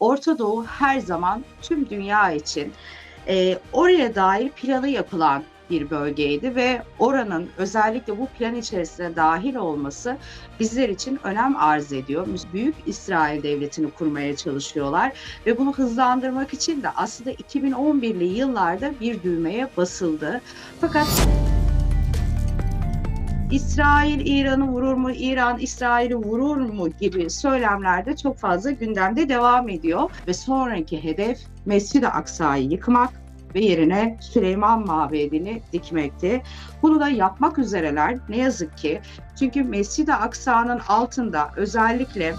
Orta Doğu her zaman tüm dünya için eee, oraya dair planı yapılan bir bölgeydi ve oranın özellikle bu plan içerisine dahil olması bizler için önem arz ediyor. Büyük İsrail Devleti'ni kurmaya çalışıyorlar ve bunu hızlandırmak için de aslında 2011'li yıllarda bir düğmeye basıldı. Fakat İsrail İran'ı vurur mu, İran İsrail'i vurur mu gibi söylemler de çok fazla gündemde devam ediyor ve sonraki hedef Mescid-i Aksa'yı yıkmak ve yerine Süleyman Mabedi'ni dikmekti. Bunu da yapmak üzereler ne yazık ki. Çünkü Mescid-i Aksa'nın altında özellikle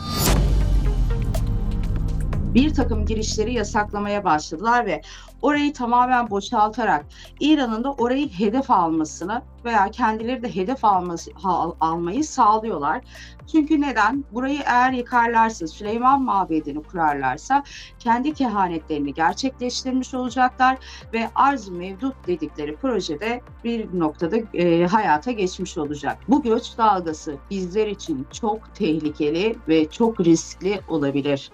bir takım girişleri yasaklamaya başladılar ve orayı tamamen boşaltarak İran'ın da orayı hedef almasını veya kendileri de hedef alması, ha- almayı sağlıyorlar. Çünkü neden? Burayı eğer yıkarlarsa, Süleyman Mabedi'ni kurarlarsa kendi kehanetlerini gerçekleştirmiş olacaklar ve arz mevdut dedikleri projede bir noktada e, hayata geçmiş olacak. Bu göç dalgası bizler için çok tehlikeli ve çok riskli olabilir.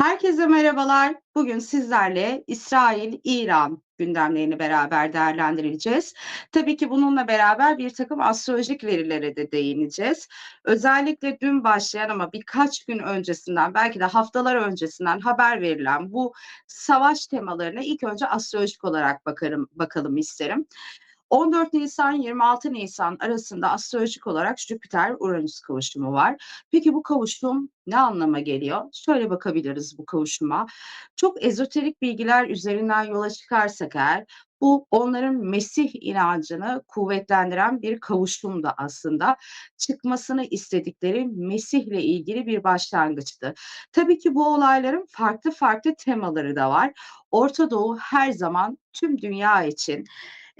Herkese merhabalar. Bugün sizlerle İsrail-İran gündemlerini beraber değerlendireceğiz. Tabii ki bununla beraber bir takım astrolojik verilere de değineceğiz. Özellikle dün başlayan ama birkaç gün öncesinden belki de haftalar öncesinden haber verilen bu savaş temalarına ilk önce astrolojik olarak bakarım bakalım isterim. 14 Nisan 26 Nisan arasında astrolojik olarak Jüpiter-Uranüs kavuşumu var. Peki bu kavuşum ne anlama geliyor? Şöyle bakabiliriz bu kavuşuma. Çok ezoterik bilgiler üzerinden yola çıkarsak eğer bu onların Mesih inancını kuvvetlendiren bir kavuşum da aslında çıkmasını istedikleri Mesih'le ilgili bir başlangıçtı. Tabii ki bu olayların farklı farklı temaları da var. Orta Doğu her zaman tüm dünya için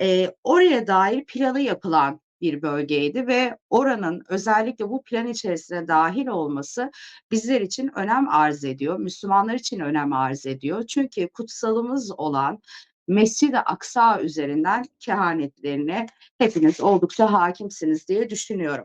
Eee, oraya dair planı yapılan bir bölgeydi ve oranın özellikle bu plan içerisine dahil olması bizler için önem arz ediyor. Müslümanlar için önem arz ediyor. Çünkü kutsalımız olan Mescid-i Aksa üzerinden kehanetlerine hepiniz oldukça hakimsiniz diye düşünüyorum.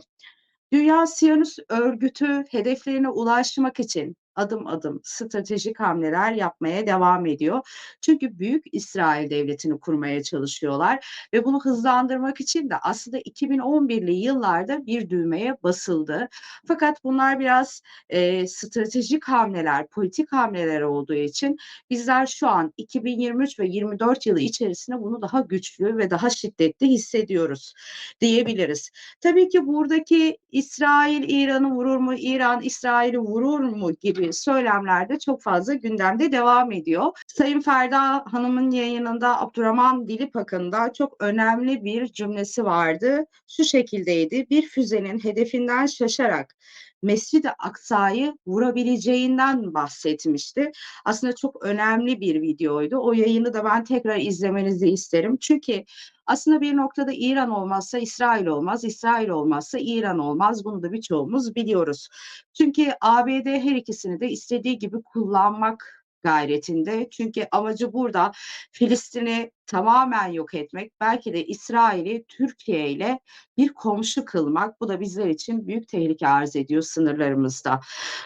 Dünya Siyonist Örgütü hedeflerine ulaşmak için adım adım stratejik hamleler yapmaya devam ediyor. Çünkü Büyük İsrail Devleti'ni kurmaya çalışıyorlar ve bunu hızlandırmak için de aslında 2011'li yıllarda bir düğmeye basıldı. Fakat bunlar biraz e, stratejik hamleler, politik hamleler olduğu için bizler şu an 2023 ve 24 yılı içerisinde bunu daha güçlü ve daha şiddetli hissediyoruz diyebiliriz. Tabii ki buradaki İsrail İran'ı vurur mu, İran İsrail'i vurur mu gibi söylemler de çok fazla gündemde devam ediyor. Sayın Ferda Hanım'ın yayınında Abdurrahman Dilipak'ın da çok önemli bir cümlesi vardı. Şu şekildeydi. Bir füzenin hedefinden şaşarak Mescid-i Aksa'yı vurabileceğinden bahsetmişti. Aslında çok önemli bir videoydu. O yayını da ben tekrar izlemenizi isterim. Çünkü aslında bir noktada İran olmazsa İsrail olmaz, İsrail olmazsa İran olmaz. Bunu da birçoğumuz biliyoruz. Çünkü ABD her ikisini de istediği gibi kullanmak gayretinde. Çünkü amacı burada Filistin'i tamamen yok etmek, belki de İsrail'i Türkiye ile bir komşu kılmak. Bu da bizler için büyük tehlike arz ediyor sınırlarımızda.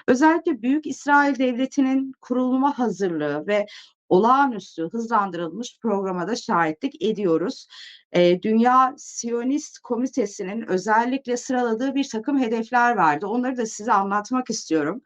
Özellikle Büyük İsrail Devleti'nin kurulma hazırlığı ve olağanüstü hızlandırılmış programa da şahitlik ediyoruz. Eee, Dünya Siyonist Komitesi'nin özellikle sıraladığı bir takım hedefler vardı. Onları da size anlatmak istiyorum.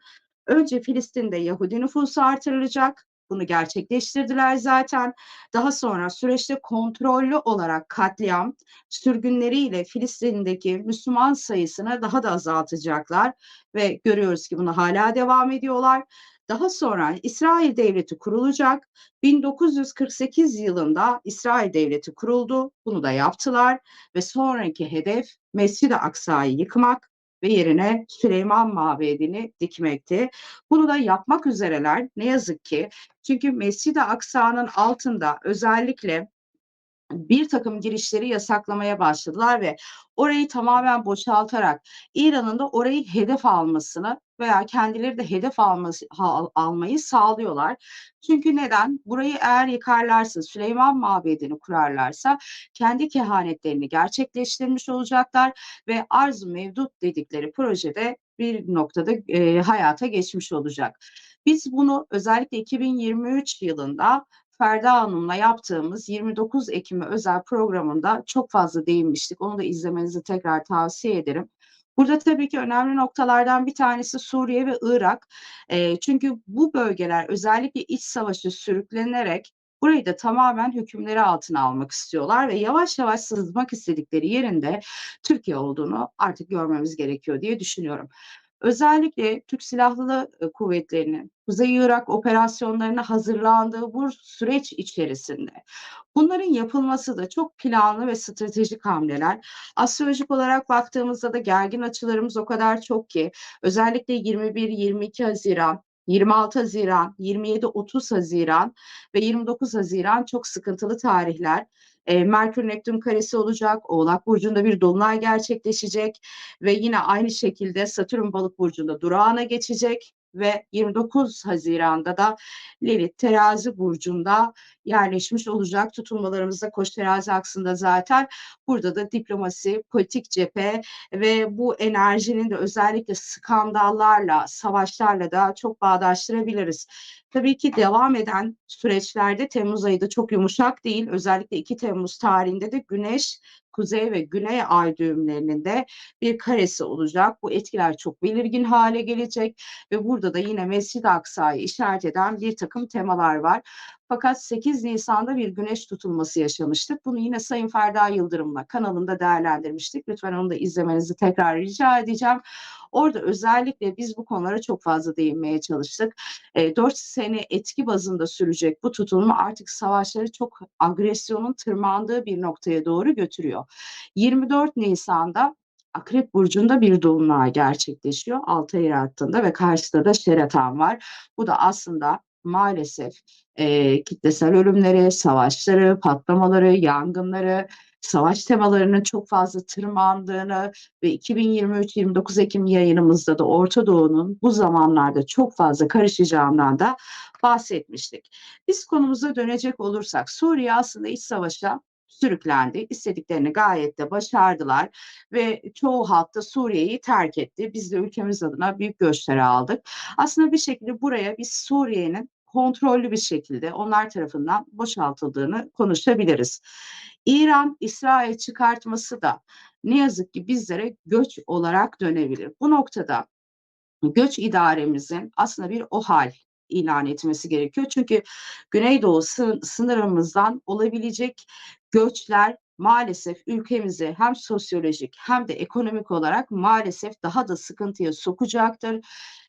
Önce Filistin'de Yahudi nüfusu artırılacak. Bunu gerçekleştirdiler zaten. Daha sonra süreçte kontrollü olarak katliam, sürgünleriyle Filistin'deki Müslüman sayısını daha da azaltacaklar ve görüyoruz ki bunu hala devam ediyorlar. Daha sonra İsrail Devleti kurulacak. 1948 yılında İsrail Devleti kuruldu. Bunu da yaptılar ve sonraki hedef Mescid-i Aksa'yı yıkmak ve yerine Süleyman Mabedi'ni dikmekti. Bunu da yapmak üzereler ne yazık ki. Çünkü Mescid-i Aksa'nın altında özellikle bir takım girişleri yasaklamaya başladılar ve orayı tamamen boşaltarak İran'ın da orayı hedef almasını veya kendileri de hedef alması ha almayı sağlıyorlar. Çünkü neden? Burayı eğer yıkarlarsa, Süleyman Mabedi'ni kurarlarsa kendi kehanetlerini gerçekleştirmiş olacaklar ve arz-ı mevdut dedikleri projede bir noktada, eee, hayata geçmiş olacak. Biz bunu özellikle 2023 yılında Ferda Hanım'la yaptığımız 29 Ekim'e özel programında çok fazla değinmiştik. Onu da izlemenizi tekrar tavsiye ederim. Burada tabii ki önemli noktalardan bir tanesi Suriye ve Irak. Eee, çünkü bu bölgeler özellikle iç savaşa sürüklenerek burayı da tamamen hükümleri altına almak istiyorlar ve yavaş yavaş sızmak istedikleri yerin de Türkiye olduğunu artık görmemiz gerekiyor diye düşünüyorum. Özellikle Türk Silahlı ııı, Kuvvetleri'nin Kuzey Irak operasyonlarına hazırlandığı bu süreç içerisinde bunların yapılması da çok planlı ve stratejik hamleler. Astrolojik olarak baktığımızda da gergin açılarımız o kadar çok ki özellikle 21-22 Haziran 26 Haziran, 27-30 Haziran ve 29 Haziran çok sıkıntılı tarihler. Eee, Merkür Neptün karesi olacak. Oğlak burcunda bir dolunay gerçekleşecek ve yine aynı şekilde Satürn Balık burcunda durağana geçecek ve 29 Haziran'da da Lilith Terazi burcunda yerleşmiş olacak. Tutulmalarımız da Koç terazi aksında zaten. Burada da diplomasi, politik cephe ve bu enerjinin de özellikle skandallarla, savaşlarla da çok bağdaştırabiliriz. Tabii ki devam eden süreçlerde temmuz ayı da çok yumuşak değil. Özellikle 2 Temmuz tarihinde de Güneş kuzey ve güney ay düğümlerinin de bir karesi olacak. Bu etkiler çok belirgin hale gelecek ve burada da yine Mescid-i Aksa'yı işaret eden bir takım temalar var. Fakat 8 Nisan'da bir güneş tutulması yaşamıştık. Bunu yine Sayın Ferda Yıldırım'la kanalında değerlendirmiştik. Lütfen onu da izlemenizi tekrar rica edeceğim. Orada özellikle biz bu konulara çok fazla değinmeye çalıştık. E, 4 sene etki bazında sürecek bu tutulma artık savaşları çok agresyonun tırmandığı bir noktaya doğru götürüyor. 24 Nisan'da Akrep Burcu'nda bir dolunay gerçekleşiyor. Altay hattında ve karşıda da Şeratan var. Bu da aslında maalesef e, kitlesel ölümleri, savaşları, patlamaları, yangınları, savaş temalarının çok fazla tırmandığını ve 2023-29 Ekim yayınımızda da Orta Doğu'nun bu zamanlarda çok fazla karışacağından da bahsetmiştik. Biz konumuza dönecek olursak Suriye aslında iç savaşa sürüklendi. İstediklerini gayet de başardılar ve çoğu halk da Suriye'yi terk etti. Biz de ülkemiz adına büyük gösteri aldık. Aslında bir şekilde buraya biz Suriye'nin kontrollü bir şekilde onlar tarafından boşaltıldığını konuşabiliriz. İran, İsrail çıkartması da ne yazık ki bizlere göç olarak dönebilir. Bu noktada göç idaremizin aslında bir OHAL ilan etmesi gerekiyor. Çünkü Güneydoğu sınırımızdan olabilecek göçler maalesef ülkemizi hem sosyolojik hem de ekonomik olarak maalesef daha da sıkıntıya sokacaktır.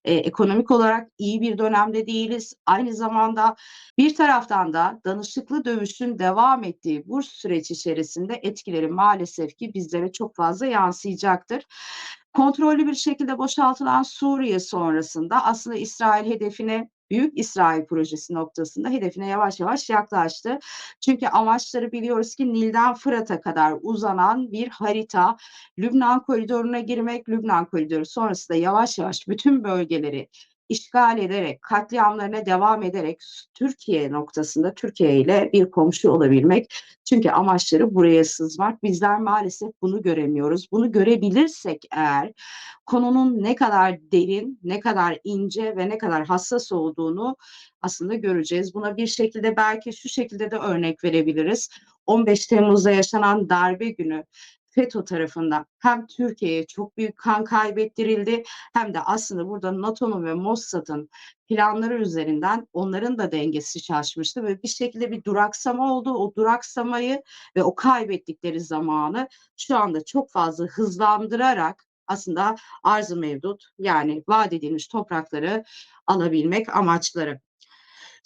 Ee, ekonomik olarak iyi bir dönemde değiliz. Aynı zamanda bir taraftan da danışıklı dövüşün devam ettiği bu süreç içerisinde etkileri maalesef ki bizlere çok fazla yansıyacaktır. Kontrollü bir şekilde boşaltılan Suriye sonrasında aslında İsrail hedefine Büyük İsrail projesi noktasında hedefine yavaş yavaş yaklaştı. Çünkü amaçları biliyoruz ki Nil'den Fırat'a kadar uzanan bir harita. Lübnan koridoruna girmek, Lübnan koridoru sonrasında yavaş yavaş bütün bölgeleri işgal ederek, katliamlarına devam ederek Türkiye noktasında Türkiye ile bir komşu olabilmek. Çünkü amaçları buraya sızmak. Bizler maalesef bunu göremiyoruz. Bunu görebilirsek eğer konunun ne kadar derin, ne kadar ince ve ne kadar hassas olduğunu aslında göreceğiz. Buna bir şekilde belki şu şekilde de örnek verebiliriz. 15 Temmuz'da yaşanan darbe günü FETÖ tarafından hem Türkiye'ye çok büyük kan kaybettirildi hem de aslında burada NATO'nun ve Mossad'ın planları üzerinden onların da dengesi şaşmıştı ve bir şekilde bir duraksama oldu. O duraksamayı ve o kaybettikleri zamanı şu anda çok fazla hızlandırarak aslında arz mevdut yani vaat edilmiş toprakları alabilmek amaçları.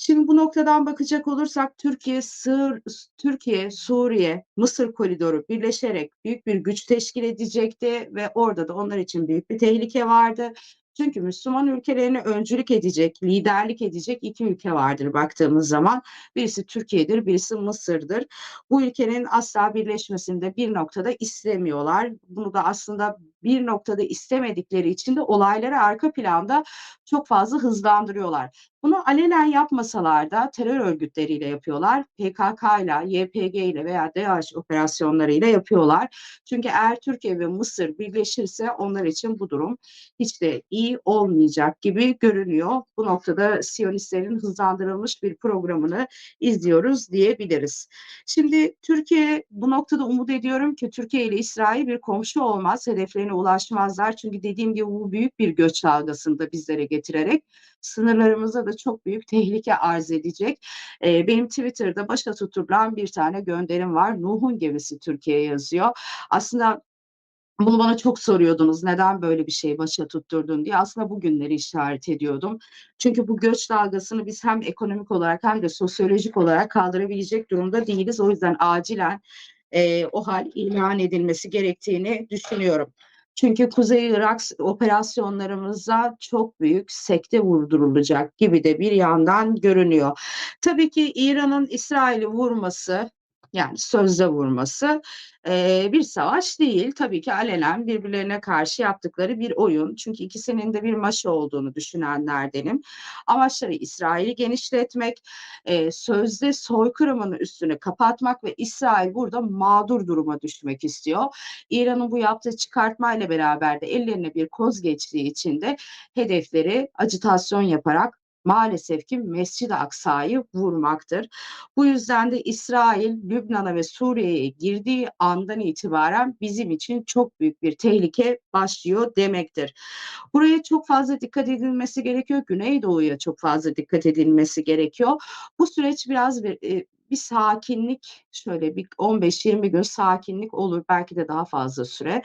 Şimdi bu noktadan bakacak olursak Türkiye, Sır, Türkiye, Suriye, Mısır koridoru birleşerek büyük bir güç teşkil edecekti ve orada da onlar için büyük bir tehlike vardı. Çünkü Müslüman ülkelerine öncülük edecek, liderlik edecek iki ülke vardır baktığımız zaman. Birisi Türkiye'dir, birisi Mısır'dır. Bu ülkenin asla birleşmesini de bir noktada istemiyorlar. Bunu da aslında bir noktada istemedikleri için de olayları arka planda çok fazla hızlandırıyorlar. Bunu alenen yapmasalar da terör örgütleriyle yapıyorlar. PKK ile, YPG ile veya DAEŞ operasyonlarıyla yapıyorlar. Çünkü eğer Türkiye ve Mısır birleşirse onlar için bu durum hiç de iyi olmayacak gibi görünüyor. Bu noktada Siyonistlerin hızlandırılmış bir programını izliyoruz diyebiliriz. Şimdi Türkiye bu noktada umut ediyorum ki Türkiye ile İsrail bir komşu olmaz, hedeflerine ulaşmazlar. Çünkü dediğim gibi bu büyük bir göç dalgasını da bizlere getirerek sınırlarımıza da çok büyük tehlike arz edecek. E, benim Twitter'da başa tutulan bir tane gönderim var. Nuh'un gemisi Türkiye yazıyor. Aslında bunu bana çok soruyordunuz neden böyle bir şey başa tutturdun diye. Aslında bugünleri işaret ediyordum. Çünkü bu göç dalgasını biz hem ekonomik olarak hem de sosyolojik olarak kaldırabilecek durumda değiliz. O yüzden acilen e, o hal ilan edilmesi gerektiğini düşünüyorum. Çünkü Kuzey Irak operasyonlarımıza çok büyük sekte vurdurulacak gibi de bir yandan görünüyor. Tabii ki İran'ın İsrail'i vurması yani sözde vurması e, bir savaş değil. Tabii ki alenen birbirlerine karşı yaptıkları bir oyun. Çünkü ikisinin de bir maçı olduğunu düşünenlerdenim. Amaçları İsrail'i genişletmek, e, sözde soykırımın üstünü kapatmak ve İsrail burada mağdur duruma düşmek istiyor. İran'ın bu yaptığı çıkartmayla beraber de ellerine bir koz geçtiği için de hedefleri acitasyon yaparak maalesef ki Mescid-i Aksa'yı vurmaktır. Bu yüzden de İsrail, Lübnan'a ve Suriye'ye girdiği andan itibaren bizim için çok büyük bir tehlike başlıyor demektir. Buraya çok fazla dikkat edilmesi gerekiyor. Güneydoğu'ya çok fazla dikkat edilmesi gerekiyor. Bu süreç biraz bir, e, bir sakinlik şöyle bir 15-20 gün sakinlik olur belki de daha fazla süre.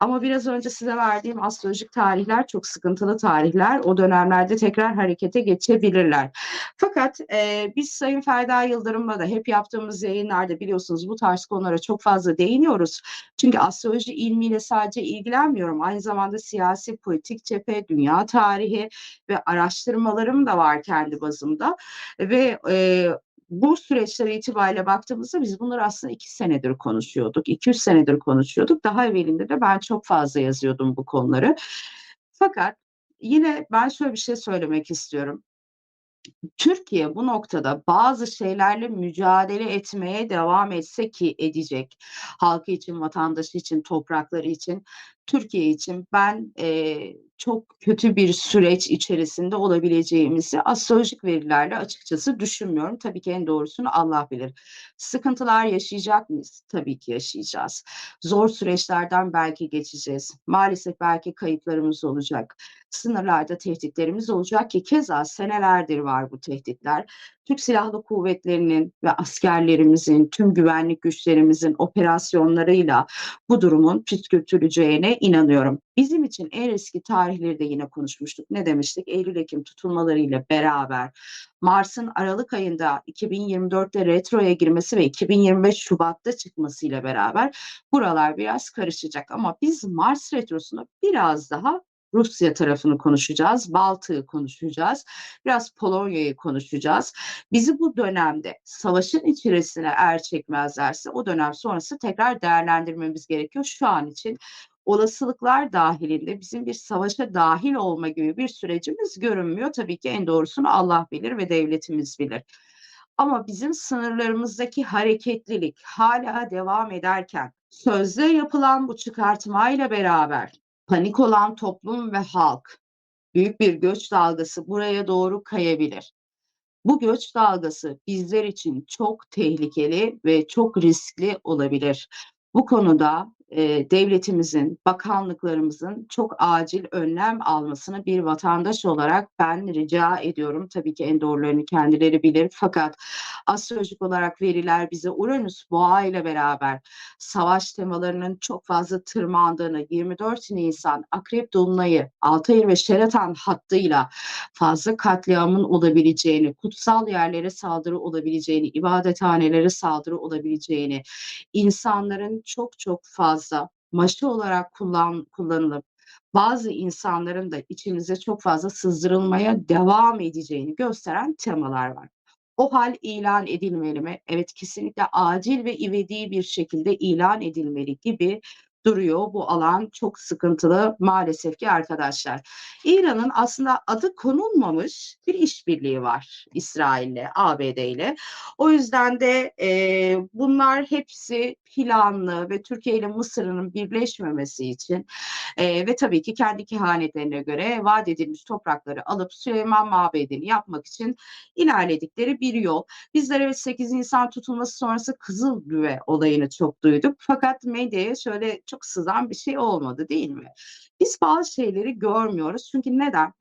Ama biraz önce size verdiğim astrolojik tarihler çok sıkıntılı tarihler. O dönemlerde tekrar harekete geçebilirler. Fakat e, biz Sayın Ferda Yıldırım'la da hep yaptığımız yayınlarda biliyorsunuz bu tarz konulara çok fazla değiniyoruz. Çünkü astroloji ilmiyle sadece ilgilenmiyorum. Aynı zamanda siyasi, politik cephe, dünya tarihi ve araştırmalarım da var kendi bazımda. Ve e, bu süreçler itibariyle baktığımızda biz bunları aslında iki senedir konuşuyorduk. 200 senedir konuşuyorduk. Daha evvelinde de ben çok fazla yazıyordum bu konuları. Fakat yine ben şöyle bir şey söylemek istiyorum. Türkiye bu noktada bazı şeylerle mücadele etmeye devam etse ki edecek. Halkı için, vatandaşı için, toprakları için, Türkiye için ben e, çok kötü bir süreç içerisinde olabileceğimizi astrolojik verilerle açıkçası düşünmüyorum. Tabii ki en doğrusunu Allah bilir. Sıkıntılar yaşayacak mıyız? Tabii ki yaşayacağız. Zor süreçlerden belki geçeceğiz. Maalesef belki kayıplarımız olacak. Sınırlarda tehditlerimiz olacak ki keza senelerdir var bu tehditler. Türk Silahlı Kuvvetleri'nin ve askerlerimizin, tüm güvenlik güçlerimizin operasyonlarıyla bu durumun püskürtüleceğine inanıyorum. Bizim için en eski tarihleri de yine konuşmuştuk. Ne demiştik? Eylül-Ekim tutulmalarıyla beraber Mars'ın Aralık ayında 2024'te retroya girmesi ve 2025 Şubat'ta çıkmasıyla beraber buralar biraz karışacak. Ama biz Mars retrosunu biraz daha Rusya tarafını konuşacağız, Baltık'ı konuşacağız, biraz Polonya'yı konuşacağız. Bizi bu dönemde savaşın içerisine eğer çekmezlerse o dönem sonrası tekrar değerlendirmemiz gerekiyor. Şu an için olasılıklar dahilinde bizim bir savaşa dahil olma gibi bir sürecimiz görünmüyor. Tabii ki en doğrusunu Allah bilir ve devletimiz bilir. Ama bizim sınırlarımızdaki hareketlilik hala devam ederken sözde yapılan bu çıkartmayla beraber panik olan toplum ve halk büyük bir göç dalgası buraya doğru kayabilir. Bu göç dalgası bizler için çok tehlikeli ve çok riskli olabilir. Bu konuda e, devletimizin, bakanlıklarımızın çok acil önlem almasını bir vatandaş olarak ben rica ediyorum. Tabii ki en doğrularını kendileri bilir. Fakat astrolojik olarak veriler bize Uranüs boğa ile beraber savaş temalarının çok fazla tırmandığını, 24 Nisan Akrep Dolunay'ı, Altayır ve Şeratan hattıyla fazla katliamın olabileceğini, kutsal yerlere saldırı olabileceğini, ibadethanelere saldırı olabileceğini, insanların çok çok fazla fazla maşı olarak kullan, kullanılıp bazı insanların da içimize çok fazla sızdırılmaya devam edeceğini gösteren temalar var. O hal ilan edilmeli mi? Evet kesinlikle acil ve ivedi bir şekilde ilan edilmeli gibi duruyor. Bu alan çok sıkıntılı maalesef ki arkadaşlar. İran'ın aslında adı konulmamış bir işbirliği var İsrail'le, ABD O yüzden de e, bunlar hepsi planlı ve Türkiye ile Mısır'ın birleşmemesi için e, ve tabii ki kendi kehanetlerine göre vaat edilmiş toprakları alıp Süleyman Mabedi'ni yapmak için ilerledikleri bir yol. Bizler evet 8 Nisan tutulması sonrası Kızıl Güve olayını çok duyduk. Fakat medyaya şöyle çok sızan bir şey olmadı değil mi? Biz bazı şeyleri görmüyoruz. Çünkü neden?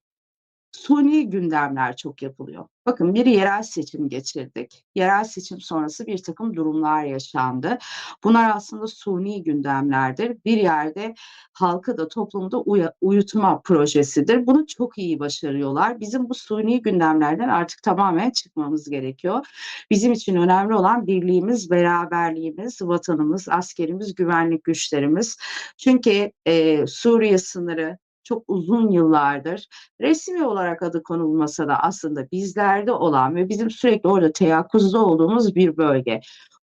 Suni gündemler çok yapılıyor. Bakın bir yerel seçim geçirdik. Yerel seçim sonrası bir takım durumlar yaşandı. Bunlar aslında suni gündemlerdir. Bir yerde halkı da toplumda uy- uyutma projesidir. Bunu çok iyi başarıyorlar. Bizim bu suni gündemlerden artık tamamen çıkmamız gerekiyor. Bizim için önemli olan birliğimiz, beraberliğimiz, vatanımız, askerimiz, güvenlik güçlerimiz. Çünkü e, Suriye sınırı, çok uzun yıllardır resmi olarak adı konulmasa da aslında bizlerde olan ve bizim sürekli orada teyakkuzda olduğumuz bir bölge.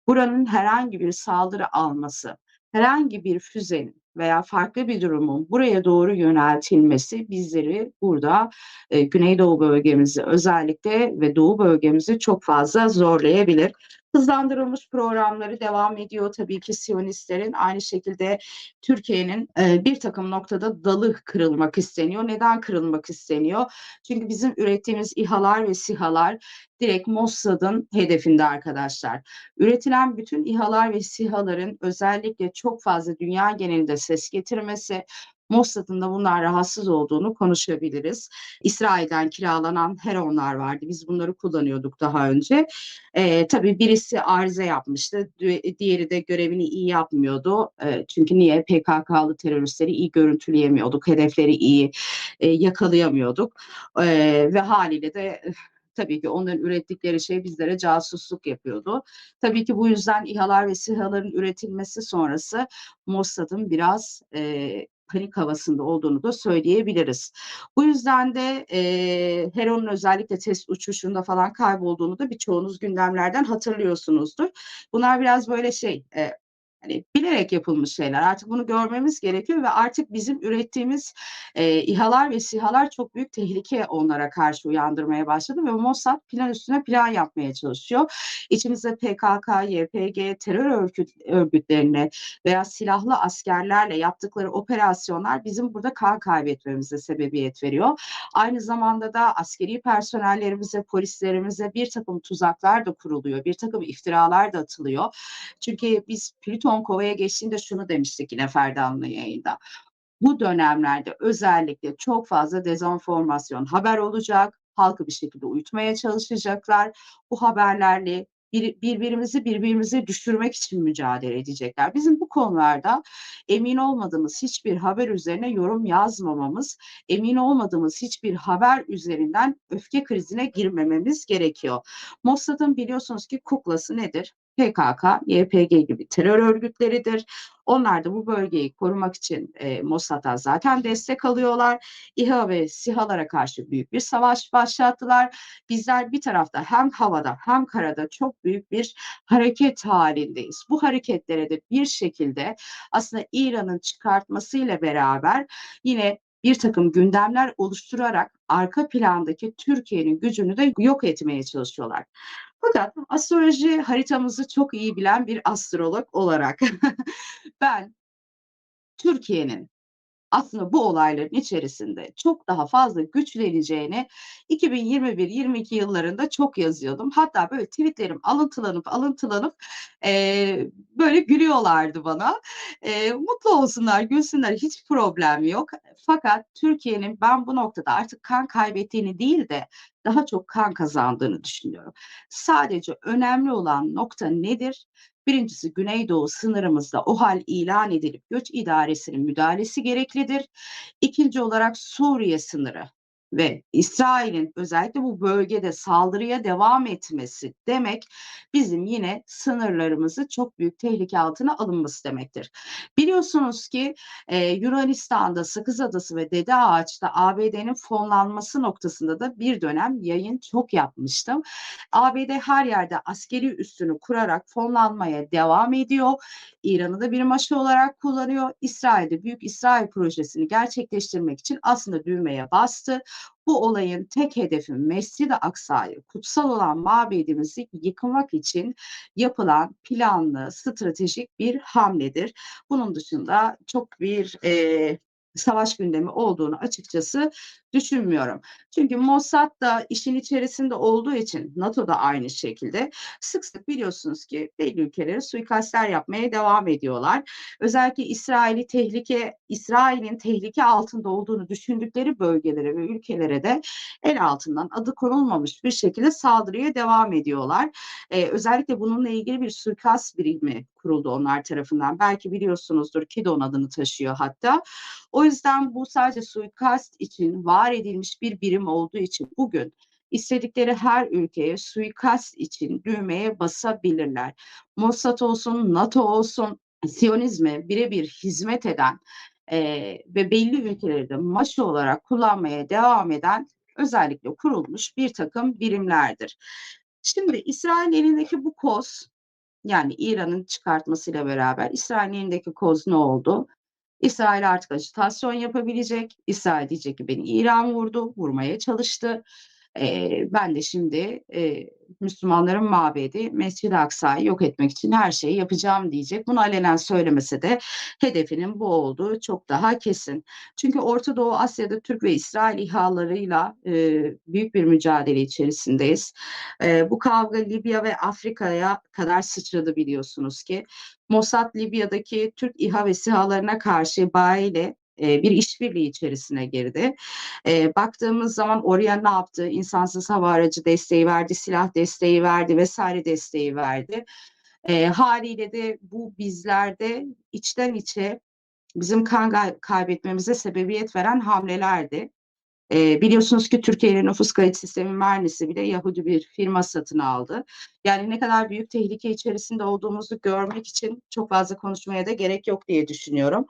Buranın herhangi bir saldırı alması, herhangi bir füzenin veya farklı bir durumun buraya doğru yöneltilmesi bizleri burada e, Güneydoğu bölgemizi özellikle ve Doğu bölgemizi çok fazla zorlayabilir. Hızlandırılmış programları devam ediyor tabii ki Siyonistlerin. Aynı şekilde Türkiye'nin e, bir takım noktada dalı kırılmak isteniyor. Neden kırılmak isteniyor? Çünkü bizim ürettiğimiz İHA'lar ve SİHA'lar direkt Mossad'ın hedefinde arkadaşlar. Üretilen bütün İHA'lar ve SİHA'ların özellikle çok fazla dünya genelinde ses getirmesi, Mossad'ın da bunlar rahatsız olduğunu konuşabiliriz. İsrail'den kiralanan Heronlar vardı. Biz bunları kullanıyorduk daha önce. Ee, tabii birisi arıza yapmıştı. Diğeri de görevini iyi yapmıyordu. Ee, çünkü niye? PKK'lı teröristleri iyi görüntüleyemiyorduk. Hedefleri iyi e, yakalayamıyorduk. Ee, ve haliyle de tabii ki onların ürettikleri şey bizlere casusluk yapıyordu. Tabii ki bu yüzden İHA'lar ve SİHA'ların üretilmesi sonrası Mossad'ın biraz e, panik havasında olduğunu da söyleyebiliriz. Bu yüzden de e, Heron'un özellikle test uçuşunda falan kaybolduğunu da birçoğunuz gündemlerden hatırlıyorsunuzdur. Bunlar biraz böyle şey e, hani bilerek yapılmış şeyler. Artık bunu görmemiz gerekiyor ve artık bizim ürettiğimiz e, İHA'lar ve SİHA'lar çok büyük tehlike onlara karşı uyandırmaya başladı ve Mossad plan üstüne plan yapmaya çalışıyor. İçimizde PKK, YPG, terör örgüt, örgütlerine veya silahlı askerlerle yaptıkları operasyonlar bizim burada kan kaybetmemize sebebiyet veriyor. Aynı zamanda da askeri personellerimize, polislerimize bir takım tuzaklar da kuruluyor, bir takım iftiralar da atılıyor. Çünkü biz Plüton son kovaya geçtiğinde şunu demiştik yine Ferdanlı yayında. Bu dönemlerde özellikle çok fazla dezenformasyon haber olacak. Halkı bir şekilde uyutmaya çalışacaklar. Bu haberlerle bir, birbirimizi birbirimize düşürmek için mücadele edecekler. Bizim bu konularda emin olmadığımız hiçbir haber üzerine yorum yazmamamız, emin olmadığımız hiçbir haber üzerinden öfke krizine girmememiz gerekiyor. Mossad'ın biliyorsunuz ki kuklası nedir? PKK, YPG gibi terör örgütleridir. Onlar da bu bölgeyi korumak için e, Mossad'a zaten destek alıyorlar. İHA ve SİHA'lara karşı büyük bir savaş başlattılar. Bizler bir tarafta hem havada hem karada çok büyük bir hareket halindeyiz. Bu hareketlere de bir şekilde aslında İran'ın çıkartmasıyla beraber yine bir takım gündemler oluşturarak arka plandaki Türkiye'nin gücünü de yok etmeye çalışıyorlar. Fakat astroloji haritamızı çok iyi bilen bir astrolog olarak ben Türkiye'nin aslında bu olayların içerisinde çok daha fazla güçleneceğini 2021-22 yıllarında çok yazıyordum. Hatta böyle tweetlerim alıntılanıp alıntılanıp e, böyle gülüyorlardı bana. E, mutlu olsunlar, gülsünler hiç problem yok. Fakat Türkiye'nin ben bu noktada artık kan kaybettiğini değil de daha çok kan kazandığını düşünüyorum. Sadece önemli olan nokta nedir? Birincisi Güneydoğu sınırımızda o hal ilan edilip göç idaresinin müdahalesi gereklidir. İkinci olarak Suriye sınırı ve İsrail'in özellikle bu bölgede saldırıya devam etmesi demek bizim yine sınırlarımızı çok büyük tehlike altına alınması demektir. Biliyorsunuz ki e, Yunanistan'da Sakız Adası ve Dede Ağaç'ta ABD'nin fonlanması noktasında da bir dönem yayın çok yapmıştım. ABD her yerde askeri üstünü kurarak fonlanmaya devam ediyor. İran'ı da bir maşa olarak kullanıyor. İsrail'de Büyük İsrail projesini gerçekleştirmek için aslında düğmeye bastı. Bu olayın tek hedefi Mescid-i Aksa'yı, kutsal olan mabedimizi yıkmak için yapılan planlı, stratejik bir hamledir. Bunun dışında çok bir e, savaş gündemi olduğunu açıkçası düşünmüyorum. Çünkü Mossad da işin içerisinde olduğu için NATO da aynı şekilde sık sık biliyorsunuz ki belli ülkelere suikastler yapmaya devam ediyorlar. Özellikle İsrail'i tehlike, İsrail'in tehlike altında olduğunu düşündükleri bölgelere ve ülkelere de el altından adı konulmamış bir şekilde saldırıya devam ediyorlar. Ee, özellikle bununla ilgili bir suikast birimi kuruldu onlar tarafından. Belki biliyorsunuzdur Kidon adını taşıyor hatta. O yüzden bu sadece suikast için var edilmiş bir birim olduğu için bugün istedikleri her ülkeye suikast için düğmeye basabilirler. Mossad olsun, NATO olsun, Siyonizme birebir hizmet eden e, ve belli ülkeleri de olarak kullanmaya devam eden özellikle kurulmuş bir takım birimlerdir. Şimdi İsrail elindeki bu koz yani İran'ın çıkartmasıyla beraber İsrail'in elindeki koz ne oldu? İsrail artık ajitasyon yapabilecek. İsrail diyecek ki beni İran vurdu, vurmaya çalıştı. E, ben de şimdi e, Müslümanların mabedi Mescid-i Aksa'yı yok etmek için her şeyi yapacağım diyecek. Bunu alenen söylemese de hedefinin bu olduğu çok daha kesin. Çünkü Orta Doğu Asya'da Türk ve İsrail İHA'larıyla e, büyük bir mücadele içerisindeyiz. E, bu kavga Libya ve Afrika'ya kadar sıçradı biliyorsunuz ki. Mossad Libya'daki Türk İHA ve SİHA'larına karşı bayiyle e, bir işbirliği içerisine girdi. E, baktığımız zaman oraya ne yaptı? İnsansız hava aracı desteği verdi, silah desteği verdi vesaire desteği verdi. E, haliyle de bu bizlerde içten içe bizim kan kaybetmemize sebebiyet veren hamlelerdi. E, biliyorsunuz ki Türkiye'nin nüfus kayıt sistemi Mernisi bile Yahudi bir firma satın aldı. Yani ne kadar büyük tehlike içerisinde olduğumuzu görmek için çok fazla konuşmaya da gerek yok diye düşünüyorum.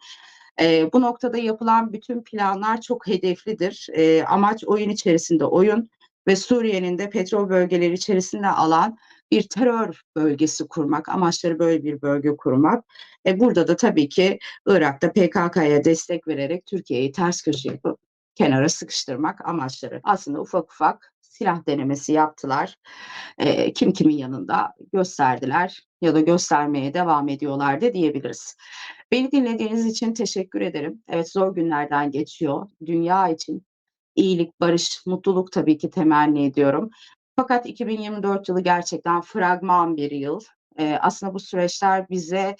E, bu noktada yapılan bütün planlar çok hedeflidir. E, amaç oyun içerisinde oyun ve Suriye'nin de petrol bölgeleri içerisinde alan bir terör bölgesi kurmak, amaçları böyle bir bölge kurmak. E, burada da tabii ki Irak'ta PKK'ya destek vererek Türkiye'yi ters köşe yapıp kenara sıkıştırmak amaçları. Aslında ufak ufak silah denemesi yaptılar. E, kim kimin yanında gösterdiler ya da göstermeye devam ediyorlar da diyebiliriz. Beni dinlediğiniz için teşekkür ederim. Evet zor günlerden geçiyor. Dünya için iyilik, barış, mutluluk tabii ki temenni ediyorum. Fakat 2024 yılı gerçekten fragman bir yıl. E, aslında bu süreçler bize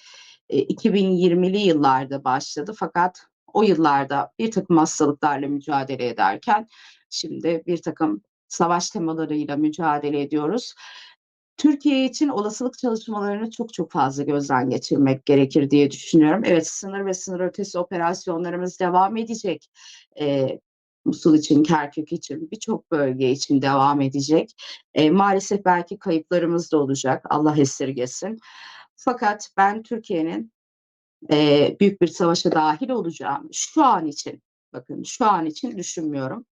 e, 2020'li yıllarda başladı. Fakat o yıllarda bir takım hastalıklarla mücadele ederken şimdi bir takım savaş temalarıyla mücadele ediyoruz. Türkiye için olasılık çalışmalarını çok çok fazla gözden geçirmek gerekir diye düşünüyorum. Evet sınır ve sınır ötesi operasyonlarımız devam edecek. E, Musul için, Kerkük için, birçok bölge için devam edecek. E, maalesef belki kayıplarımız da olacak. Allah esirgesin. Fakat ben Türkiye'nin e, büyük bir savaşa dahil olacağım şu an için, bakın şu an için düşünmüyorum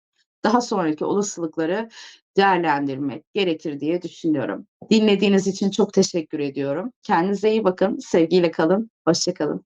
daha sonraki olasılıkları değerlendirmek gerekir diye düşünüyorum. Dinlediğiniz için çok teşekkür ediyorum. Kendinize iyi bakın, sevgiyle kalın, hoşçakalın.